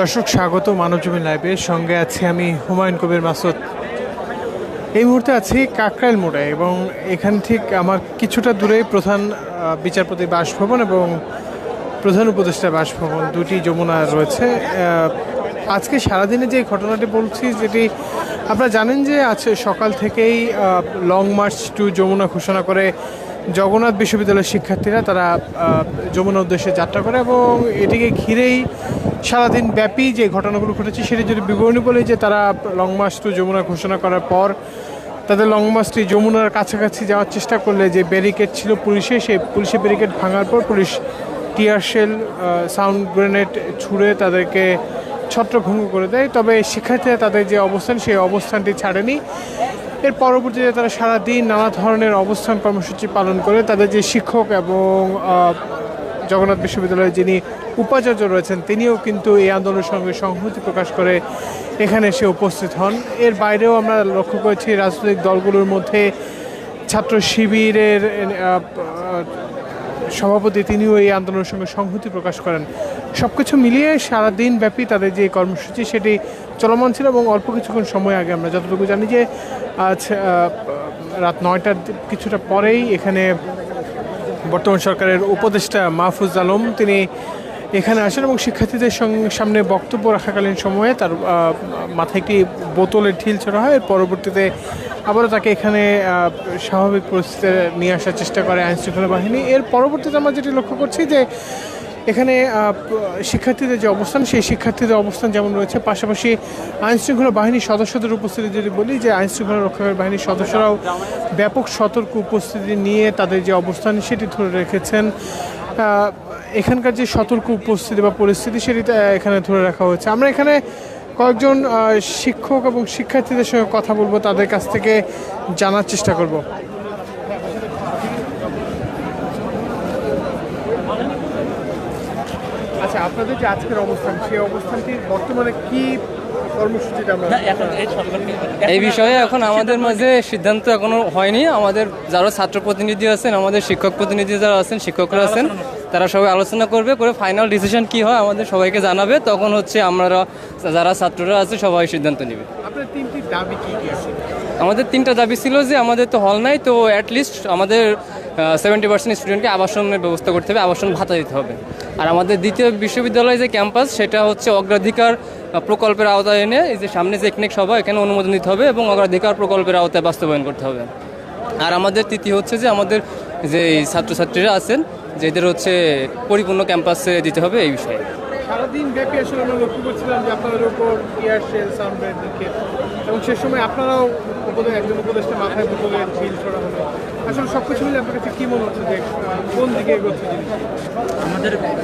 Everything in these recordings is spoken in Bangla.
দর্শক, স্বাগত মানবজমি লাইভের সঙ্গে আছি আমি হুমায়ুন কবির মাসুদ। এই মুহূর্তে আছি কাকরাইল মোড়ে এবং এখান ঠিক আমার কিছুটা দূরেই প্রধান বিচারপতি বাসভবন এবং প্রধান উপদেষ্টা বাসভবন। দুটি যমুনা রয়েছে। আজকে সারাদিনে যে ঘটনাটি বলছি, যেটি আপনারা জানেন যে আজ সকাল থেকেই লং মার্চ টু যমুনা ঘোষণা করে জগন্নাথ বিশ্ববিদ্যালয়ের শিক্ষার্থীরা তারা যমুনা উদ্দেশ্যে যাত্রা করে এবং এটিকে ঘিরেই সারাদিন ব্যাপী যে ঘটনাগুলো ঘটেছে সেটি যদি বিবরণী বলে যে তারা লং মার্চ টু যমুনা ঘোষণা করার পর তাদের লং মার্চটি যমুনার কাছাকাছি যাওয়ার চেষ্টা করলে যে ব্যারিকেড ছিল পুলিশে, সেই পুলিশের ব্যারিকেড ভাঙার পর police tear shell sound grenade ছুঁড়ে তাদেরকে ছত্রভঙ্গ করে দেয়। তবে শিক্ষার্থীরা তাদের যে অবস্থান, সেই অবস্থানটি ছাড়েনি। এর পরবর্তীতে তারা সারাদিন নানা ধরনের অবস্থান কর্মসূচি পালন করে তাদের যে শিক্ষক এবং জগন্নাথ বিশ্ববিদ্যালয়ের যিনি উপাচার্য রয়েছেন, তিনিও কিন্তু এই আন্দোলনের সঙ্গে সংহতি প্রকাশ করে এখানে এসে উপস্থিত হন। এর বাইরেও আমরা লক্ষ্য করেছি রাজনৈতিক দলগুলোর মধ্যে ছাত্র শিবিরের সভাপতি তিনিও এই আন্দোলনের সঙ্গে সংহতি প্রকাশ করেন। সব কিছু মিলিয়ে সারাদিন ব্যাপী তাদের যে কর্মসূচি, সেটি চলমান ছিল এবং অল্প কিছুক্ষণ সময় আগে আমরা যতটুকু জানি যে আজ রাত নয়টার কিছুটা পরেই এখানে বর্তমান সরকারের উপদেষ্টা মাহফুজ আলম, তিনি এখানে আসেন এবং শিক্ষার্থীদের সামনে বক্তব্য রাখাকালীন সময়ে তার মাথায় একটি বোতলের ঢিল ছড়া হয়। পরবর্তীতে আবারও তাকে এখানে স্বাভাবিক পরিস্থিতিতে নিয়ে আসার চেষ্টা করে আইনশৃঙ্খলা বাহিনী। এর পরবর্তীতে আমরা যেটি লক্ষ্য করছি যে এখানে শিক্ষার্থীদের যে অবস্থান, সেই শিক্ষার্থীদের অবস্থান যেমন রয়েছে, পাশাপাশি আইনশৃঙ্খলা বাহিনীর সদস্যদের উপস্থিতি যদি বলি, যে আইনশৃঙ্খলা রক্ষাকারী বাহিনীর সদস্যরাও ব্যাপক সতর্ক উপস্থিতি নিয়ে তাদের যে অবস্থান, সেটি ধরে রেখেছেন। এখানকার যে সতর্ক উপস্থিতি বা পরিস্থিতি, সেটি এখানে ধরে রাখা হয়েছে। আমরা এখানে কয়েকজন শিক্ষক এবং শিক্ষার্থীদের সঙ্গে কথা বলব, তাদের কাছ থেকে জানার চেষ্টা করব। আচ্ছা আপনাদের যে আজকের অবস্থান সেই অবস্থানটি বর্তমানে কি এই বিষয়ে এখন আমাদের মাঝে সিদ্ধান্ত এখনও হয়নি। আমাদের যারা ছাত্র প্রতিনিধি আছেন আমাদের শিক্ষক প্রতিনিধি যারা আছেন শিক্ষকরা আছেন তারা সবাই আলোচনা করবে করে ফাইনাল ডিসিশন কি হয় আমাদের সবাইকে জানাবে। তখন হচ্ছে আমরা যারা ছাত্ররা আছে সবাই সিদ্ধান্ত নেবে। আপনার তিনটি দাবি কি কি আছে? আমাদের তিনটা দাবি ছিল যে আমাদের তো হল নাই, তো অ্যাটলিস্ট আমাদের সেভেন্টি পার্সেন্ট স্টুডেন্টকে আবাসনের ব্যবস্থা করতে হবে, আবাসন ভাতা দিতে হবে। আর আমাদের দ্বিতীয় বিশ্ববিদ্যালয় যে ক্যাম্পাস, সেটা হচ্ছে অগ্রাধিকার প্রকল্পের আওতায় এনে এই যে সামনে যে একনিক সভা, এখানে অনুমোদন দিতে হবে এবং অগ্রাধিকার প্রকল্পের আওতায় বাস্তবায়ন করতে হবে। আর আমাদের তৃতীয় হচ্ছে যে আমাদের যে ছাত্রছাত্রীরা আছেন, যে এদের হচ্ছে পরিপূর্ণ ক্যাম্পাসে দিতে হবে এই বিষয়ে। সারাদিন ব্যাপী আসলে আমরা লক্ষ্য করছিলাম যে আপনাদের উপর টিয়ার শেল সাউন্ড নিক্ষেপ। এবং সে সময় আপনারাও উপদে একজন উপদেষ্টা মাথায় বোতলে ঢিল ছড়া হলো। সব কিছু মিলে আপনার কাছে কি মনে হচ্ছে যে কোন দিকে এগোচ্ছে জিনিসটা?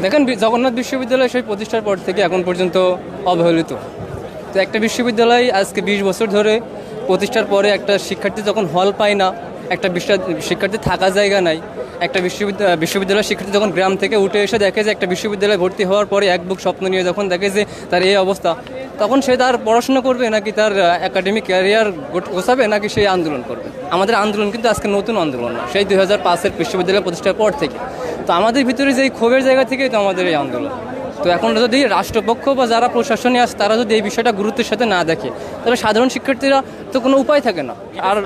দেখেন জগন্নাথ বিশ্ববিদ্যালয় সেই প্রতিষ্ঠার পর থেকে এখন পর্যন্ত অবহেলিত। তো একটা বিশ্ববিদ্যালয় আজকে বিশ বছর ধরে প্রতিষ্ঠার পরে একটা শিক্ষার্থী যখন হল পায় না, একটা শিক্ষার্থী থাকার জায়গা নাই একটা বিশ্ববিদ্যালয় বিশ্ববিদ্যালয়ের শিক্ষার্থী যখন গ্রাম থেকে উঠে এসে দেখে যে একটা বিশ্ববিদ্যালয়ে ভর্তি হওয়ার পরে এক বুক স্বপ্ন নিয়ে যখন দেখে যে তার এই অবস্থা, তখন সে তার পড়াশোনা করবে নাকি তার একাডেমিক ক্যারিয়ার গোছাবে নাকি সেই আন্দোলন করবে? আমাদের আন্দোলন কিন্তু আজকে নতুন আন্দোলন না, সেই দুই হাজার পাঁচের বিশ্ববিদ্যালয় প্রতিষ্ঠার পর থেকে। তো আমাদের ভিতরে যে ক্ষোভের জায়গা থেকেই তো আমাদের এই আন্দোলন। তো এখন যদি রাষ্ট্রপক্ষ বা যারা প্রশাসনে আছে, তারা যদি এই বিষয়টা গুরুত্বের সাথে না দেখে তাহলে সাধারণ শিক্ষার্থীরা তো কোনো উপায় থাকে না। আর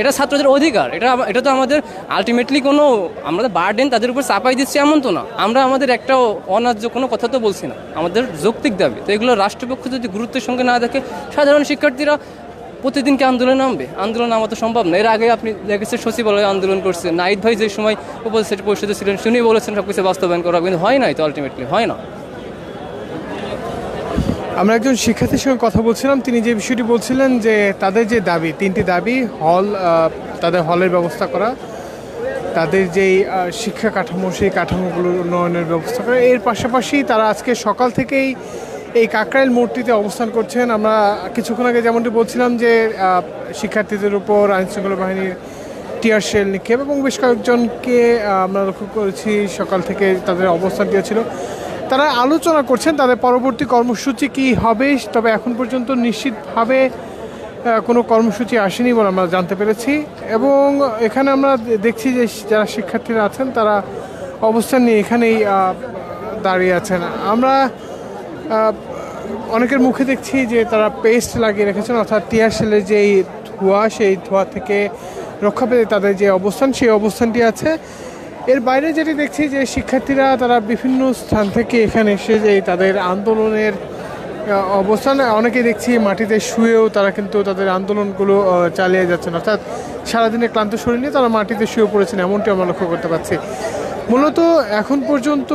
এটা ছাত্রদের অধিকার। এটা এটা তো আমাদের আলটিমেটলি কোনো আমাদের বার্ডেন তাদের উপর চাপাই দিচ্ছি এমন তো না। আমরা আমাদের একটা অন্যায্য কোনো কথা তো বলছি না। আমাদের যৌক্তিক দাবি। তো এগুলো রাষ্ট্রপক্ষ যদি গুরুত্বের সঙ্গে না দেখে, সাধারণ শিক্ষার্থীরা প্রতিদিনকে আন্দোলন নামবে। আন্দোলন নামা তো সম্ভব না। এর আগে আপনি দেখেছেন সচিবালয়ে আন্দোলন করছে। নাইট ভাই যে সময় উপস্থিত পরিষদে ছিলেন শুনি বলেছেন সব কিছু বাস্তবায়ন করা কিন্তু হয় নাই তো আলটিমেটলি হয় না। আমরা একজন শিক্ষার্থীর সঙ্গে কথা বলছিলাম। তিনি যে বিষয়টি বলছিলেন যে তাদের যে দাবি, তিনটি দাবি, হল তাদের হলের ব্যবস্থা করা, তাদের যেই শিক্ষা কাঠামো, সেই কাঠামোগুলোর উন্নয়নের ব্যবস্থা করা। এর পাশাপাশি তারা আজকে সকাল থেকেই এই কাকরাইল মূর্তিতে অবস্থান করছেন। আমরা কিছুক্ষণ আগে যেমনটি বলছিলাম যে শিক্ষার্থীদের উপর আইনশৃঙ্খলা বাহিনীর টিয়ার শেল নিক্ষেপ এবং বেশ কয়েকজনকে আমরা লক্ষ্য করেছি সকাল থেকে তাদের অবস্থানটি ছিল তারা আলোচনা করছেন তাদের পরবর্তী কর্মসূচি কি হবে, তবে এখন পর্যন্ত নিশ্চিতভাবে কোনো কর্মসূচি আসেনি বলে আমরা জানতে পেরেছি। এবং এখানে আমরা দেখছি যে যারা শিক্ষার্থীরা আছেন, তারা অবস্থান নিয়ে এখানেই দাঁড়িয়ে আছেন। আমরা অনেকের মুখে দেখছি যে তারা পেস্ট লাগিয়ে রেখেছেন, অর্থাৎ টিয়ারশেলের যেই ধোঁয়া, সেই ধোঁয়া থেকে রক্ষা পেতে তাদের যে অবস্থান, সেই অবস্থানটি আছে। এর বাইরে যেটি দেখছি যে শিক্ষার্থীরা তারা বিভিন্ন স্থান থেকে এখানে এসে যে তাদের আন্দোলনের অবস্থান অনেকে দেখছি মাটিতে শুয়েও তারা কিন্তু তাদের আন্দোলনগুলো চালিয়ে যাচ্ছেন। অর্থাৎ সারাদিনে ক্লান্ত শরীর নিয়ে তারা মাটিতে শুয়ে পড়েছেন, এমনটি আমরা লক্ষ্য করতে পারছি মূলত এখন পর্যন্ত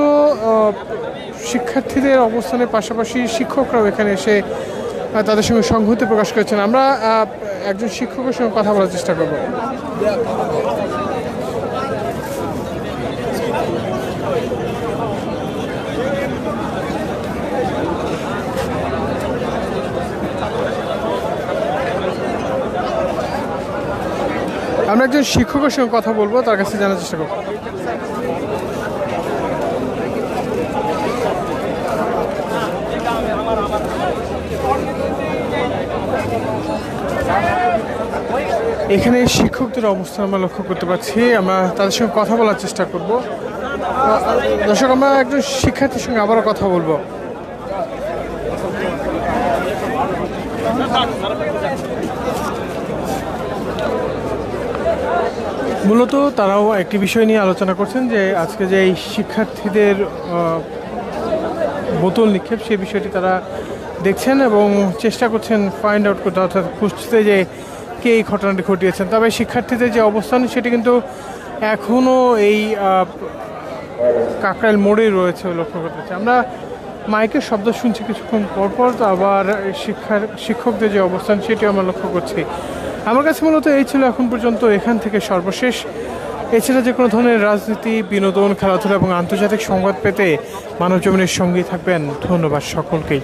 শিক্ষার্থীদের অবস্থানের পাশাপাশি শিক্ষকরাও এখানে এসে তাদের সঙ্গে সংহতি প্রকাশ করেছেন। আমরা একজন শিক্ষকের সঙ্গে কথা বলার চেষ্টা করব। আমরা একজন শিক্ষকের সঙ্গে কথা বলব, তার কাছে জানার চেষ্টা করব। এখানে শিক্ষকদের অবস্থা আমরা লক্ষ্য করতে পারছি। আমরা তাদের সঙ্গে কথা বলার চেষ্টা করব। দর্শক, আমরা একজন শিক্ষার্থীর সঙ্গে আবারও কথা বলব। মূলত তারাও একটি বিষয় নিয়ে আলোচনা করছেন যে আজকে যে এই শিক্ষার্থীদের বোতল নিক্ষেপ সেই বিষয়টি তারা দেখছেন এবং চেষ্টা করছেন ফাইন্ড আউট করতে, অর্থাৎ খুঁজতে যে কে এই ঘটনাটি ঘটিয়েছেন। তবে শিক্ষার্থীদের যে অবস্থান, সেটি কিন্তু এখনও এই কাকরাইল মোড়েই রয়েছে লক্ষ্য করতে পারছি আমরা মাইকের শব্দ শুনছি কিছুক্ষণ পরপর আবার শিক্ষার, শিক্ষকদের যে অবস্থান সেটি আমরা লক্ষ্য করছি। আমার কাছে মূলত এই ছিল এখন পর্যন্ত এখান থেকে সর্বশেষ। এছাড়া যে কোনো ধরনের রাজনীতি, বিনোদন, খেলাধুলা এবং আন্তর্জাতিক সংবাদ পেতে মানবজমিনের সঙ্গেই থাকবেন। ধন্যবাদ সকলকেই।